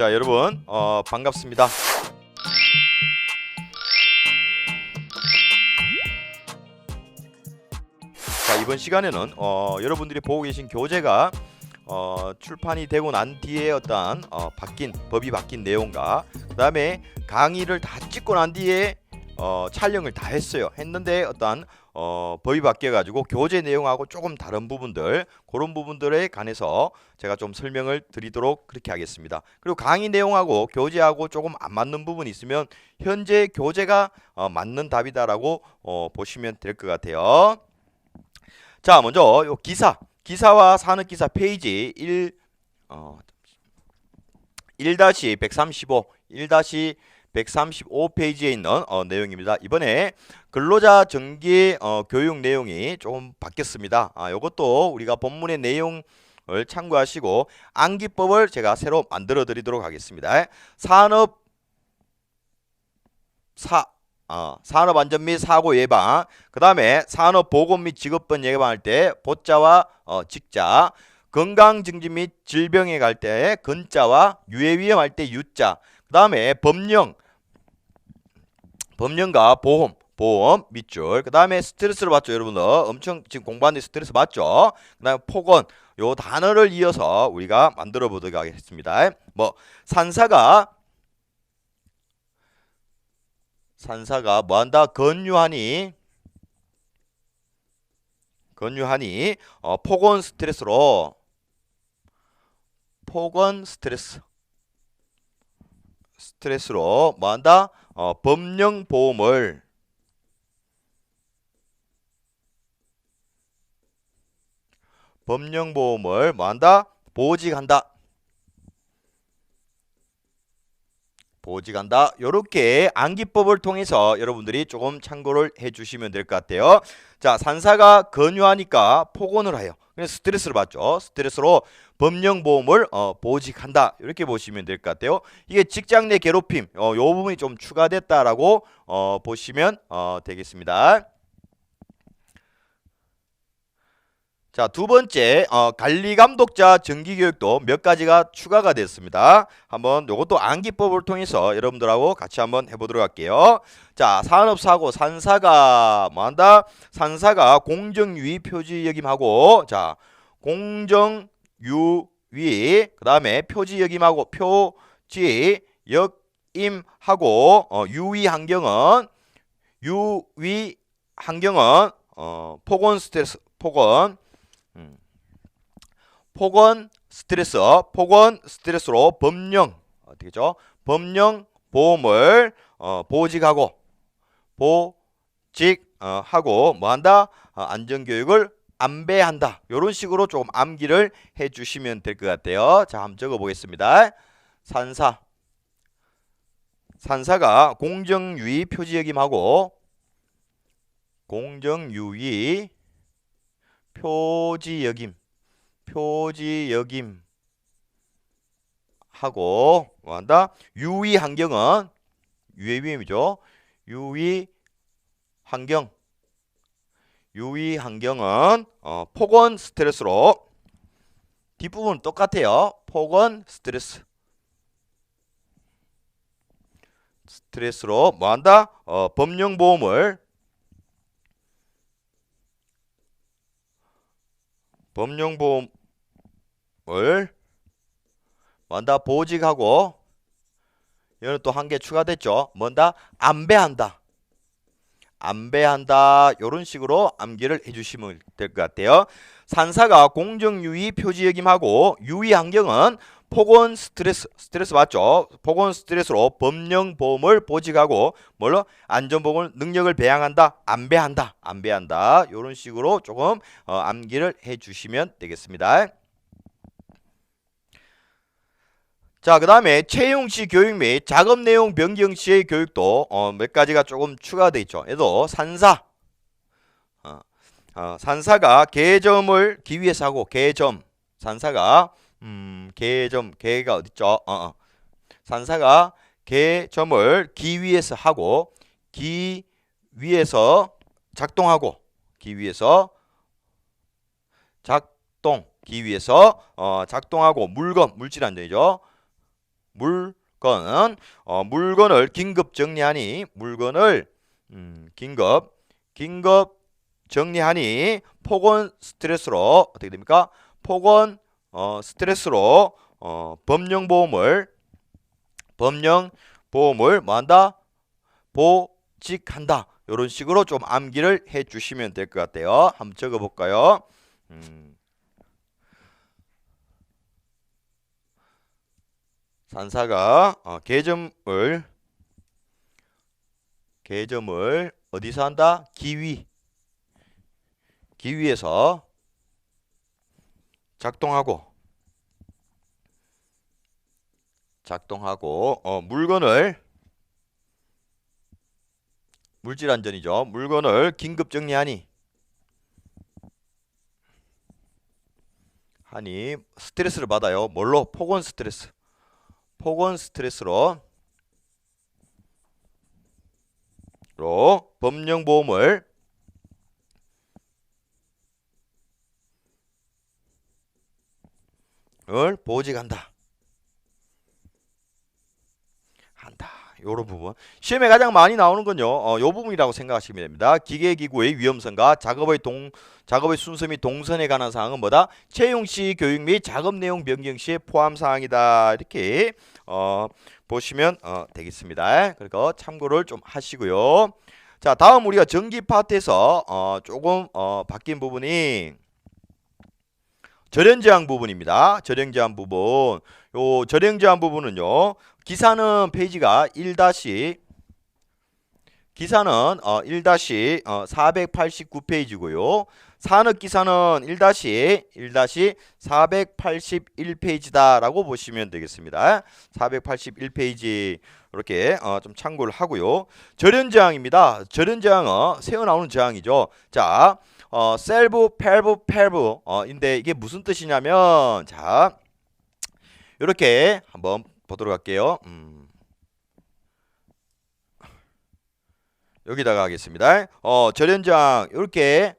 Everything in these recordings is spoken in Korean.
자 여러분 어, 반갑습니다. 자 이번 시간에는 어, 여러분들이 보고 계신 교재가 어, 출판이 되고 난 뒤에 어떤 어, 바뀐 법이 바뀐 내용과 그 다음에 강의를 다 찍고 난 뒤에 어, 촬영을 다 했어요. 했는데 어떤 어, 법이 바뀌어 가지고 교재 내용하고 조금 다른 부분들 그런 부분들에 관해서 제가 좀 설명을 드리도록 그렇게 하겠습니다. 그리고 강의 내용하고 교재하고 조금 안 맞는 부분이 있으면 현재 교재가 어, 맞는 답이다라고 어, 보시면 될 것 같아요. 자, 먼저 요 기사, 기사와 산업기사 페이지 1 어, 1-135, 1-135 페이지에 있는 어, 내용입니다. 이번에 근로자 정기 어, 교육 내용이 조금 바뀌었습니다. 아, 이것도 우리가 본문의 내용 을 참고하시고 암기법을 제가 새로 만들어 드리도록 하겠습니다. 산업 사 어, 산업 안전 및 사고 예방, 그 다음에 산업 보건 및 직업병 예방할 때 보자와 어, 직자, 건강 증진 및 질병에 갈 때 근자와 유해 위험할 때 유자, 그 다음에 법령, 법령과 보험, 보험 밑줄, 그 다음에 스트레스를 받죠, 여러분들. 엄청 지금 공부하는데 스트레스 받죠. 그 다음에 폭언, 요 단어를 이어서 우리가 만들어 보도록 하겠습니다. 뭐 산사가 산사가 뭐한다? 건유하니 건유하니 어, 폭언 스트레스로 폭언 스트레스 스트레스로 뭐한다? 어, 법령 보험을 법령 보험을 뭐한다? 보직한다. 보직한다. 요렇게 암기법을 통해서 여러분들이 조금 참고를 해 주시면 될 것 같아요. 자, 산사가 건유하니까 폭언을 해요. 그래서 스트레스를 받죠. 스트레스로 법령보험을 어, 보직한다. 이렇게 보시면 될 것 같아요. 이게 직장 내 괴롭힘, 어, 요 부분이 좀 추가됐다라고 어, 보시면 어, 되겠습니다. 자, 두 번째 어, 관리 감독자 정기 교육도 몇 가지가 추가가 됐습니다. 한번 요것도 암기법을 통해서 여러분들하고 같이 한번 해 보도록 할게요. 자, 산업사고 산사가 뭐 한다? 산사가 공정유의 표지 역임하고 자, 공정유의 그 다음에 표지 역임하고 표지 역임하고 어, 유의 환경은 유의 환경은 어, 폭언 스트레스 폭언 폭언 스트레스, 폭언 스트레스로 법령 어떻게죠? 법령 보험을 어, 보직하고 보직하고 뭐한다? 어, 안전교육을 안배한다. 이런 식으로 조금 암기를 해주시면 될 것 같아요. 자, 한번 적어보겠습니다. 산사 산사가 공정유의 표지역임하고 공정유의 표지역임 표지 역임 하고 뭐한다? 유의 환경은 유해 위험이죠. 유의 환경 유의 환경은 어, 폭언 스트레스로 뒷부분 똑같아요. 폭언 스트레스 스트레스로 뭐한다? 어, 법령 보험을 법령 보험 을 뭔다 보직하고 이거는 또 한 개 추가됐죠. 뭔다 안배한다. 안배한다. 이런 식으로 암기를 해주시면 될 것 같아요. 산사가 공정유의 표지역임하고 유의 환경은 폭언 스트레스 스트레스 맞죠? 폭언 스트레스로 법령 보험을 보직하고 뭘로 안전보건 능력을 배양한다, 안 배한다, 안 배한다. 이런 식으로 조금 어, 암기를 해주시면 되겠습니다. 자, 그 다음에 채용 시 교육 및 작업 내용 변경 시의 교육도 어, 몇 가지가 조금 추가되어 있죠. 얘도 산사, 어, 어, 산사가 개점을 기위해서 하고 개점, 산사가 음, 개점, 개가 어딨죠? 어, 어. 산사가 개점을 기위해서 하고 기위해서 작동하고 기위해서 작동 기위해서 어, 작동하고 물건 물질 안전이죠. 물건 어, 물건을 긴급 정리하니 물건을 음, 긴급 긴급 정리하니 폭언 스트레스로 어떻게 됩니까? 폭언 어, 스트레스로 어, 법령 보험을 법령 보험을 뭐한다? 보직한다. 이런 식으로 좀 암기를 해 주시면 될 것 같아요. 한번 적어 볼까요? 음. 산사가 어, 개점을 개점을 어디서 한다? 기위 기위에서 작동하고 작동하고 어, 물건을 물질 안전이죠. 물건을 긴급 정리하니 하니 스트레스를 받아요. 뭘로? 폭언 스트레스. 폭언 스트레스로 로 법령 보험을 을 보직한다. 한다. 요런 부분. 시험에 가장 많이 나오는 건요. 어, 요 부분이라고 생각하시면 됩니다. 기계 기구의 위험성과 작업의 동 작업의 순서 및 동선에 관한 사항은 뭐다? 채용 시 교육 및 작업 내용 변경 시에 포함 사항이다. 이렇게 어, 보시면 어, 되겠습니다. 그리고 참고를 좀 하시고요. 자, 다음 우리가 전기 파트에서 어, 조금 어, 바뀐 부분이 절연 제한 부분입니다. 절연 제한 부분. 요 절연 제한 부분은요. 기사는 페이지가 1 기사는 어, 1 어, 489페이지고요. 산업 기사는 1 1 481페이지다라고 보시면 되겠습니다. 481페이지 이렇게 어, 좀 참고를 하고요. 절연 저항입니다. 절연 저항은 새어 나오는 저항이죠. 자, 어, 셀브, 펠브, 펠브 어, 인데 이게 무슨 뜻이냐면 자, 이렇게 한번 보도록 할게요. 음. 여기다가 하겠습니다. 어, 절연장 이렇게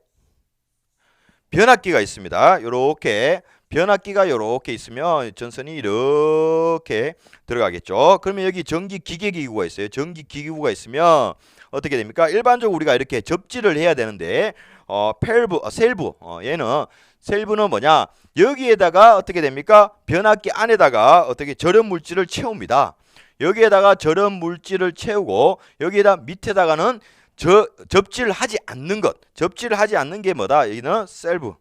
변압기가 있습니다. 이렇게 변압기가 이렇게 있으면 전선이 이렇게 들어가겠죠. 그러면 여기 전기 기계 기구가 있어요. 전기 기구가 있으면 어떻게 됩니까? 일반적으로 우리가 이렇게 접지를 해야 되는데 어, 펠브, 어, 셀브 어, 얘는 셀브는 뭐냐? 여기에다가 어떻게 됩니까? 변압기 안에다가 어떻게 절연 물질을 채웁니다. 여기에다가 절연 물질을 채우고 여기에다 밑에다가는 저, 접지를 하지 않는 것. 접지를 하지 않는 게 뭐다? 여기는 셀브.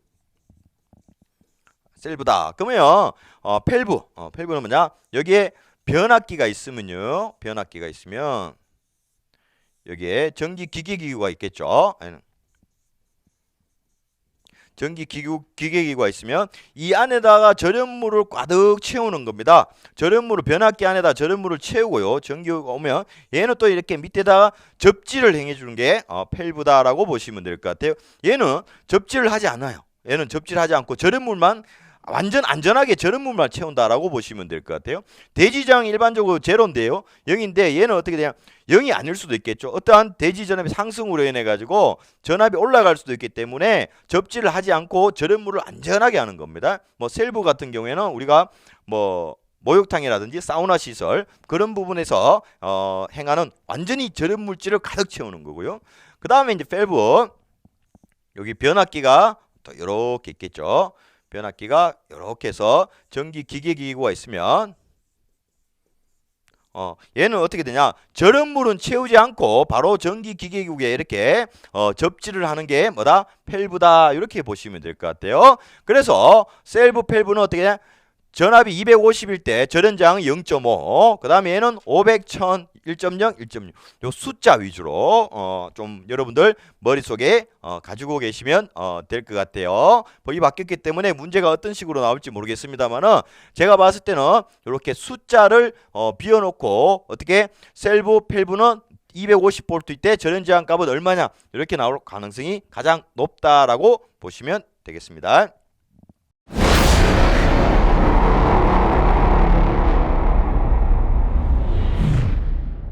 셀브다. 그러면 어, 펠브. 어, 펠브는 뭐냐? 여기에 변압기가 있으면요. 변압기가 있으면 여기에 전기 기계 기구가 있겠죠. 전기 기구, 기계기구가 있으면 이 안에다가 절연물을 꽉득 채우는 겁니다. 절연물을 변압기 안에다 절연물을 채우고요. 전기가 오면 얘는 또 이렇게 밑에다가 접지를 행해 주는 게 어, 펠브다라고 보시면 될 것 같아요. 얘는 접지를 하지 않아요. 얘는 접지를 하지 않고 절연물만 완전 안전하게 절연물만 채운다라고 보시면 될 것 같아요. 대지장 일반적으로 제로인데요. 0인데 얘는 어떻게 되냐? 0이 아닐 수도 있겠죠. 어떠한 대지 전압의 상승으로 인해 가지고 전압이 올라갈 수도 있기 때문에 접지를 하지 않고 절연물을 안전하게 하는 겁니다. 뭐 셀브 같은 경우에는 우리가 뭐 목욕탕이라든지 사우나 시설 그런 부분에서 어, 행하는 완전히 절연 물질을 가득 채우는 거고요. 그 다음에 이제 펠브 여기 변압기가 또 이렇게 있겠죠. 변압기가 이렇게 해서 전기 기계 기구가 있으면 어, 얘는 어떻게 되냐? 절연물은 채우지 않고 바로 전기 기계기구에 이렇게 어, 접지를 하는 게 뭐다? 펠브다. 이렇게 보시면 될 것 같아요. 그래서 셀브 펠브는 어떻게 되냐? 전압이 250일 때 절연장 0.5. 그다음에 얘는 500, 1000, 1.0, 1.6. 요 숫자 위주로 어, 좀 여러분들 머릿속에 어, 가지고 계시면 어, 될 것 같아요. 법이 바뀌었기 때문에 문제가 어떤 식으로 나올지 모르겠습니다만은 제가 봤을 때는 이렇게 숫자를 어, 비워 놓고 어떻게 셀브 펠브는 250V 때 절연제한 값은 얼마냐 이렇게 나올 가능성이 가장 높다라고 보시면 되겠습니다.